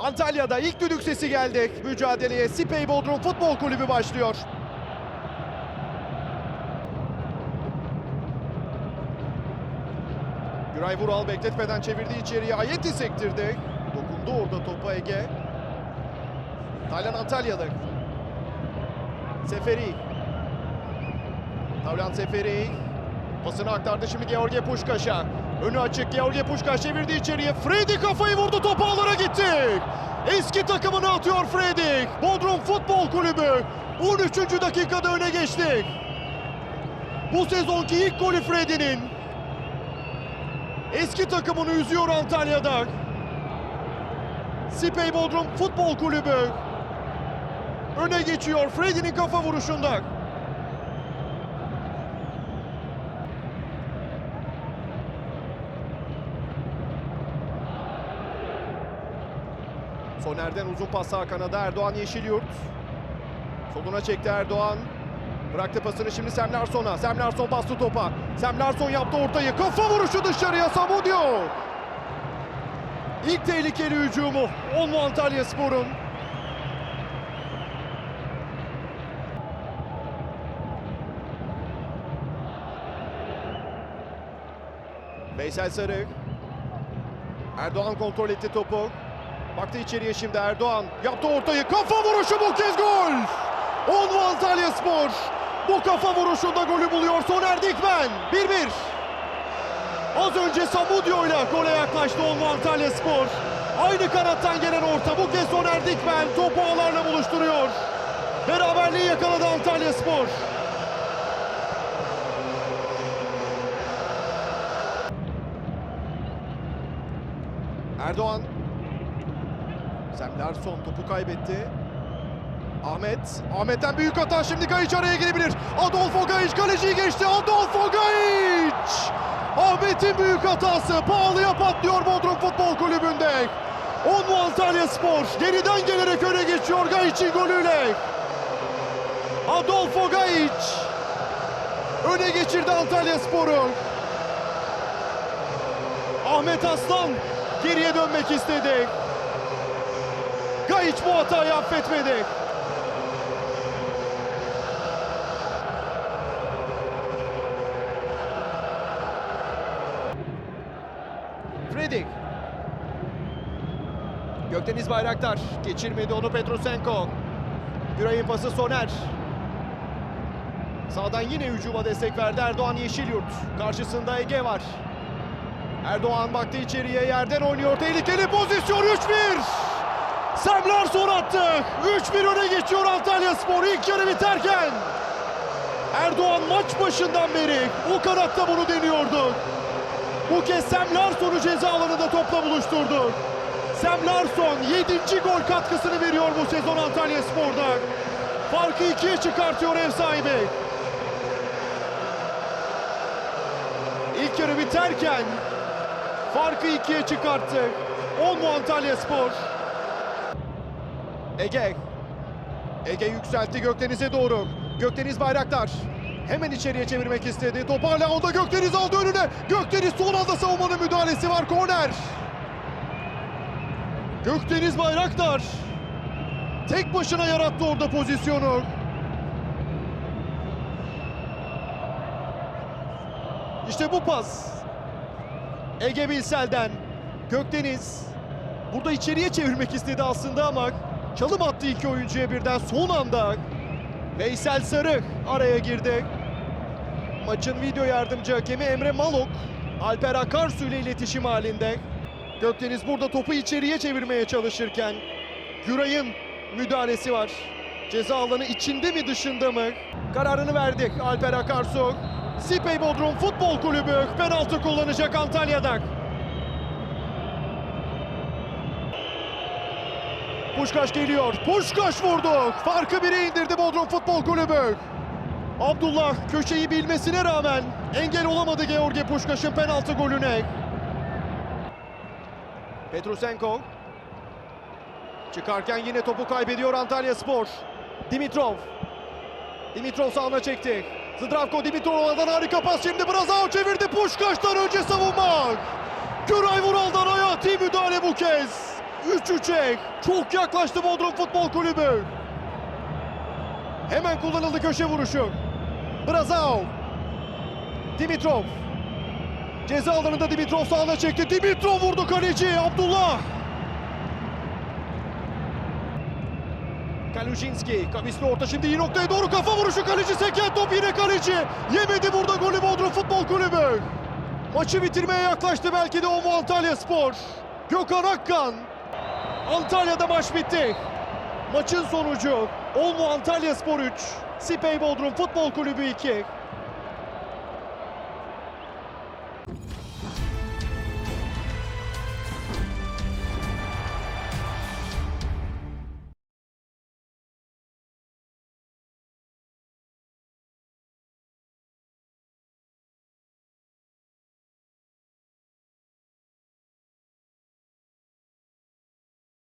Antalya'da ilk düdük sesi geldi. Mücadeleye Sipey Bodrum Futbol Kulübü başlıyor. Güray Vural bekletmeden çevirdi içeriye. Ayeti sektirdi. Dokundu orada topa Ege. Taylan Antalyalı. Seferi. Tavlan Seferi. Pasını aktardı şimdi George Puşkaş'a. Önü açık George Puşkaş çevirdi içeriye. Freddy kafayı vurdu topu ağlara gitti. Eski takımını atıyor Freddy. Bodrum Futbol Kulübü 13. dakikada öne geçti. Bu sezonki ilk golü Freddy'nin. Eski takımını üzüyor Antalya'da. Sipey Bodrum Futbol Kulübü öne geçiyor Freddy'nin kafa vuruşunda. Soner'den uzun pas sağ kanada Erdoğan Yeşilyurt. Soluna çekti Erdoğan. Bıraktı pasını şimdi Sem Larsson'a. Sem Larsson bastı topa. Sem Larsson yaptı ortayı. Kafa vuruşu dışarıya Samudio. İlk tehlikeli hücumu Olmu Antalya Spor'un. Veysel Sarı. Erdoğan kontrol etti topu. Baktı içeriye şimdi Erdoğan. Yaptı ortayı. Kafa vuruşu bu kez gol. Olmu Antalya Spor. Bu kafa vuruşunda golü buluyor Soner Dikmen. 1-1. Az önce Samudio ile gole yaklaştı Olmu Antalya Spor. Aynı kanattan gelen orta. Bu kez Soner Dikmen topu ağlarla buluşturuyor. Beraberliği yakaladı Antalya Spor. Erdoğan. Sam Larsson topu kaybetti. Ahmet. Ahmet'ten büyük hata şimdi Gayiç araya girebilir. Adolfo Gayiç kaleciyi geçti. Adolfo Gayiç. Ahmet'in büyük hatası. Pahalıya patlıyor Bodrum Futbol Kulübü'nde. Onlu Antalya Spor geriden gelerek öne geçiyor Gayiç'in golüyle. Adolfo Gayiç öne geçirdi Antalya Spor'u. Ahmet Aslan geriye dönmek istedi. Gayiç bu hatayı affetmedi. Fredrik. Gökdeniz Bayraktar geçirmedi onu Petrosenko. Güray'ın pası Soner. Sağdan yine hücuma destek verdi Erdoğan Yeşilyurt. Karşısında Ege var. Erdoğan baktı içeriye yerden oynuyor. Tehlikeli pozisyon 3-1. Sam Larsson attı. 3-1 öne geçiyor Antalya Spor ilk yarı biterken. Erdoğan maç başından beri o kanatta bunu deniyordu. Bu kez Sam Larsson'u ceza alanında topla buluşturdu. Sam Larsson 7. gol katkısını veriyor bu sezon Antalya Spor'da. Farkı ikiye çıkartıyor ev sahibi. İlk yarı biterken farkı ikiye çıkarttı. Olmu Antalya Spor. Ege. Ege yükseltti Gökdeniz'e doğru. Gökdeniz Bayraktar. Hemen içeriye çevirmek istedi. Top hala onda Gökdeniz aldı önüne. Gökdeniz son anda savunmanın müdahalesi var. Korner. Gökdeniz Bayraktar. Tek başına yarattı orada pozisyonu. İşte bu pas. Ege Bilsel'den Gökdeniz burada içeriye çevirmek istedi aslında ama çalım attı iki oyuncuya birden son anda. Veysel Sarı araya girdi. Maçın video yardımcı hakemi Emre Malok Alper Akarsu ile iletişim halinde. Gökdeniz burada topu içeriye çevirmeye çalışırken Güray'ın müdahalesi var. Ceza alanı içinde mi dışında mı? Kararını verdik Alper Akarsu. Sipey Bodrum Futbol Kulübü penaltı kullanacak Antalya'dan. Puşkaş geliyor. Puşkaş vurdu. Farkı bire indirdi Bodrum Futbol Kulübü. Abdullah köşeyi bilmesine rağmen engel olamadı George Puşkaş'ın penaltı golüne. Petrusenko. Çıkarken yine topu kaybediyor Antalya Spor. Dimitrov. Dimitrov sağına çekti. Zdravko Dimitrov'dan harika pas şimdi Brazao çevirdi. Puşkaş'tan önce savunma. Güray Vural'dan hayati müdahale bu kez. 3-3'e çok yaklaştı Bodrum Futbol Kulübü. Hemen kullanıldı köşe vuruşu. Brazao. Dimitrov. Ceza alanında Dimitrov sağına çekti. Dimitrov vurdu kaleci Abdullah. Kalujinski, kavisli orta şimdi iyi noktaya doğru kafa vuruşu kaleci seken top yine kaleci. Yemedi burada golü Bodrum Futbol Kulübü. Maçı bitirmeye yaklaştı belki de Ovo Antalya Spor. Gökhan Akkan. Antalya'da maç bitti. Maçın sonucu Olmu Antalya Spor 3, Sipey Bodrum Futbol Kulübü 2.